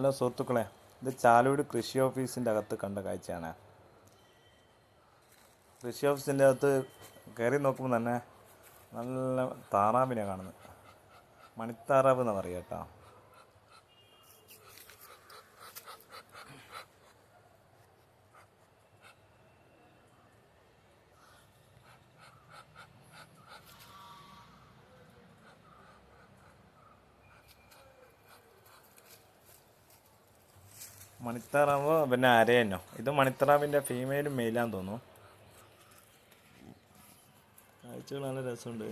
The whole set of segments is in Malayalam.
ഹലോ സുഹൃത്തുക്കളെ ഇത് ചാലൂട് കൃഷി ഓഫീസിന്റെ അകത്ത് കണ്ട കാഴ്ചയാണ്. കൃഷി ഓഫീസിന്റെ അകത്ത് കയറി നോക്കുമ്പോൾ തന്നെ നല്ല താറാവിനെ കാണുന്നത്. മണിത്താറാവ് എന്ന് പറയുക കേട്ടോ. മണിത്താറാവ് പിന്നെ അരയനോ ഇത് മണിത്താറാവിന്റെ ഫീമെയിലും മെയിലാന്ന് തോന്നുന്നു. കാഴ്ചകൾ നല്ല രസമുണ്ട്.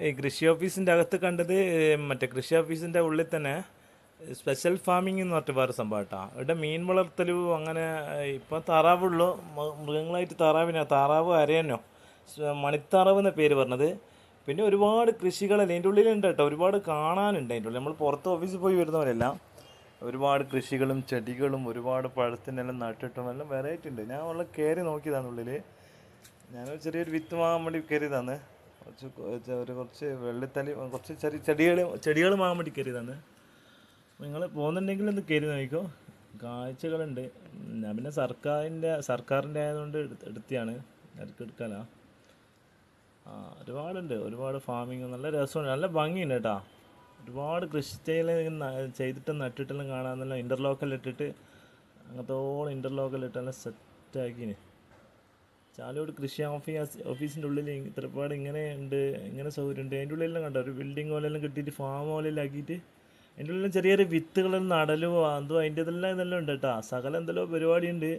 ഈ കൃഷി ഓഫീസിന്റെ അകത്ത് കണ്ടത് മറ്റേ കൃഷി ഓഫീസിന്റെ ഉള്ളിൽ തന്നെ സ്പെഷ്യൽ ഫാമിംഗ് എന്ന് പറഞ്ഞിട്ട് വേറെ സംഭവം കേട്ടോ. ഇവിടെ മീൻ വളർത്തലും അങ്ങനെ ഇപ്പം താറാവുള്ളൂ. മൃഗങ്ങളായിട്ട് താറാവിനോ. താറാവ് അരയനോ മണിത്താറാവ് എന്ന പേര് പറഞ്ഞത്. പിന്നെ ഒരുപാട് കൃഷികളല്ലേ അതിന്റെ ഉള്ളിലുണ്ട് കേട്ടോ. ഒരുപാട് കാണാനുണ്ട് അതിന്റെ ഉള്ളിൽ. നമ്മൾ പുറത്ത് ഓഫീസിൽ പോയി വരുന്നവരല്ല ഒരുപാട് കൃഷികളും ചെടികളും ഒരുപാട് പഴത്തിനെല്ലാം നട്ടിട്ടും എല്ലാം വെറൈറ്റി ഉണ്ട്. ഞാൻ ഉള്ള കയറി നോക്കിയതാണ് ഉള്ളിൽ ഞാനൊരു ചെറിയൊരു വിത്ത് വാങ്ങാൻ വേണ്ടി കയറിയതാണ്. കുറച്ച് ഒരു കുറച്ച് വെള്ളിത്തലി കുറച്ച് ചെറിയ ചെടികൾ ചെടികൾ വാങ്ങാൻ വേണ്ടി കയറിയതാണ്. നിങ്ങൾ പോകുന്നുണ്ടെങ്കിൽ ഒന്ന് കയറി നോക്കിക്കോ. കാഴ്ചകളുണ്ട്. ഞാൻ പിന്നെ സർക്കാരിന്റെ സർക്കാരിന്റെ ആയതുകൊണ്ട് എടുത്ത് എടുത്തിയാണ്. ഇടയ്ക്ക് എടുക്കാനാ. ആ ഒരുപാടുണ്ട്. ഒരുപാട് ഫാമിങ് നല്ല രസമുണ്ട്. നല്ല ഭംഗിയുണ്ട് കേട്ടോ. ഒരുപാട് കൃഷി ചെയ്യൽ ചെയ്തിട്ട് നട്ടിട്ടെല്ലാം കാണാൻ നല്ല ഇന്റർലോക്കൽ ഇട്ടിട്ട് അങ്ങനത്തോളം ഇന്റർലോക്കൽ ഇട്ടെല്ലാം സെറ്റാക്കിന് ചാലോട് കൃഷി ഓഫീസ് ഓഫീസിന്റെ ഉള്ളിൽ ഇത്രപാട് ഇങ്ങനെ ഉണ്ട് ഇങ്ങനെ സൗകര്യം ഉണ്ട്. അതിന്റെ ഉള്ളിലെല്ലാം കണ്ടോ? ഒരു ബിൽഡിംഗ് പോലെല്ലാം കിട്ടിയിട്ട് ഫാം പോലെല്ലാക്കിയിട്ട് അതിന്റെ ഉള്ളിൽ ചെറിയ ചെറിയ നടലോ അതും അതിന്റെ ഇതെല്ലാം ഇതെല്ലാം ഉണ്ട് കേട്ടോ. സകലം എന്തെല്ലോ പരിപാടിയുണ്ട്.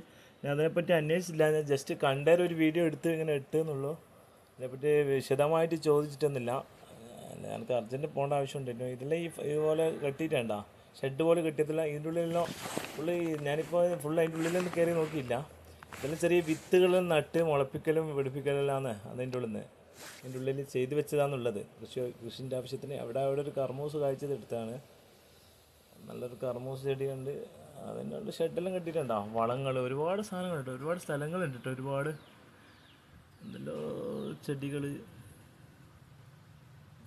ഞാൻ അതിനെപ്പറ്റി അന്വേഷിച്ചില്ല. ഞാൻ ജസ്റ്റ് കണ്ടേരം ഒരു വീഡിയോ എടുത്ത് ഇങ്ങനെ ഇട്ടെന്നുള്ളൂ. അതിനെപ്പറ്റി വിശദമായിട്ട് ചോദിച്ചിട്ടൊന്നുമില്ല. എനിക്ക് അർജന്റ് പോകേണ്ട ആവശ്യമുണ്ട്. ഇതെല്ലാം ഈ ഇതുപോലെ കെട്ടിയിട്ടേണ്ട. ഷെഡ് പോലെ കെട്ടിയതില്ല ഇതിന്റെ ഉള്ളിലെല്ലാം ഫുള്ള് ഞാനിപ്പോൾ ഫുൾ അതിന്റെ ഉള്ളിലൊന്നും കയറി നോക്കിയില്ല. ഇതെല്ലാം ചെറിയ വിത്തുകൾ നട്ട് മുളപ്പിക്കലും വെടിപ്പിക്കലെല്ലാമാണ് അതിന്റെ ഉള്ളിൽ നിന്ന് അതിന്റെ ഉള്ളിൽ ചെയ്തു വെച്ചതാണെന്നുള്ളത് കൃഷി കൃഷിന്റെ ആവശ്യത്തിന് അവിടെ അവിടെ ഒരു കർമ്മൂസ് കാഴ്ചത് എടുത്താണ്. നല്ലൊരു കർമ്മൂസ് ചെടിയുണ്ട്. അതിന്റെ ഷെഡെല്ലാം കെട്ടിയിട്ടുണ്ടോ. വളങ്ങൾ ഒരുപാട് സാധനങ്ങളുണ്ട്. ഒരുപാട് സ്ഥലങ്ങളുണ്ട് കേട്ടോ ഒരുപാട് എന്തെല്ലോ ചെടികൾ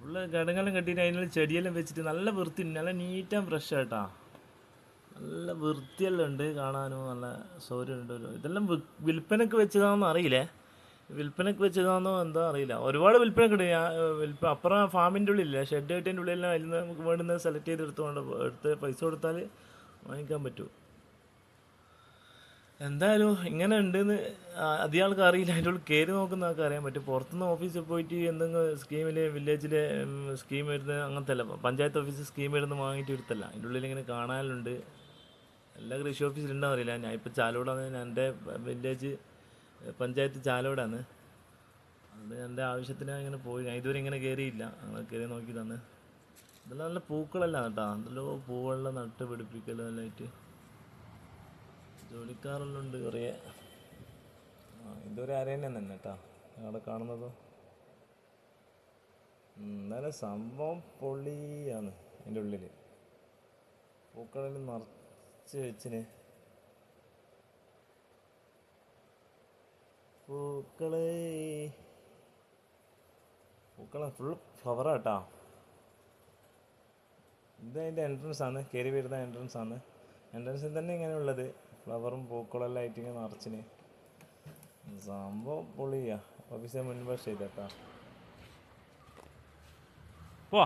ഫുള്ള് ഘടകെല്ലാം കെട്ടിയിട്ട് അതിനുള്ള ചെടിയെല്ലാം വെച്ചിട്ട് നല്ല വൃത്തി നല്ല നീറ്റാൻ ഫ്രഷ് ആയിട്ടാ നല്ല വൃത്തിയെല്ലാം ഉണ്ട് കാണാനും നല്ല സൗകര്യമുണ്ട് ഇതെല്ലാം വിൽപ്പനക്ക് വെച്ചതാണെന്ന് അറിയില്ലേ. വിൽപ്പനക്ക് വെച്ചതാണെന്നോ എന്താ അറിയില്ല. ഒരുപാട് വിൽപ്പനക്ക് ഉണ്ട്. ഞാൻ വിൽപ്പന അപ്പുറം ഫാമിന്റെ ഉള്ളിലില്ല ഷെഡ് കെട്ടിന്റെ ഉള്ളിലെല്ലാം അതിൽ നിന്ന് നമുക്ക് വേണ്ടുന്നത് സെലക്ട് ചെയ്ത് എടുത്തുകൊണ്ട് എടുത്ത് പൈസ കൊടുത്താൽ വാങ്ങിക്കാൻ പറ്റും. എന്തായാലും ഇങ്ങനെ ഉണ്ടെന്ന് അധികം ആൾക്ക് അറിയില്ല. അതിന്റെ ഉള്ളിൽ കയറി നോക്കുന്ന ആൾക്ക് അറിയാൻ പറ്റും. പുറത്തുനിന്ന് ഓഫീസിൽ പോയിട്ട് എന്തെങ്കിലും സ്കീമിൽ വില്ലേജിലെ സ്കീം വരുന്ന അങ്ങനത്തെ അല്ല. പഞ്ചായത്ത് ഓഫീസിൽ സ്കീം വരുന്ന വാങ്ങിയിട്ട് എടുത്തല്ല അതിന്റെ ഉള്ളിൽ ഇങ്ങനെ കാണാനുണ്ട്. എല്ലാ കൃഷി ഓഫീസിലുണ്ടാവും അറിയില്ല. ഞാൻ ഇപ്പോൾ ചാലോടാണ്. എന്റെ വില്ലേജ് പഞ്ചായത്ത് ചാലോടാണ്. അതുകൊണ്ട് എന്റെ ആവശ്യത്തിന് ഇങ്ങനെ പോയി. ഞാൻ ഇതുവരെ ഇങ്ങനെ കയറിയില്ല അങ്ങനെ കയറി നോക്കി തന്നെ. ഇതെല്ലാം നല്ല പൂക്കളെല്ലാം കേട്ടോ എന്തെല്ലോ പൂവെല്ലാം നട്ട് പിടിപ്പിക്കലും എല്ലായിട്ട് ജോലിക്കാരെല്ലാം ഉണ്ട് കുറേ. ആ ഇതൊരു അരയന്നെ തന്നെ കേട്ടോ അവിടെ കാണുന്നത്. എന്നാലും സംഭവം പൊള്ളിയാണ് അതിന്റെ ഉള്ളിൽ പൂക്കളിൽ നിറച്ച് വെച്ചിന്. പൂക്കൾ. പൂക്കള ഫുൾ ഫ്ലവറാട്ടാ ഇത് അതിന്റെ എൻട്രൻസ് ആണ്. കയറി വരുന്ന എൻട്രൻസ് ആണ്. എൻട്രൻസിൽ തന്നെ ഇങ്ങനെ ഉള്ളത്. ഫ്ലവറും പൂക്കളും എല്ലാം ആയിട്ട് ഇങ്ങനെ നിറച്ചിന്. സംഭവം പൊളിയാ. ഓഫീസിൽ മുൻപ് ചെയ്തേട്ടാ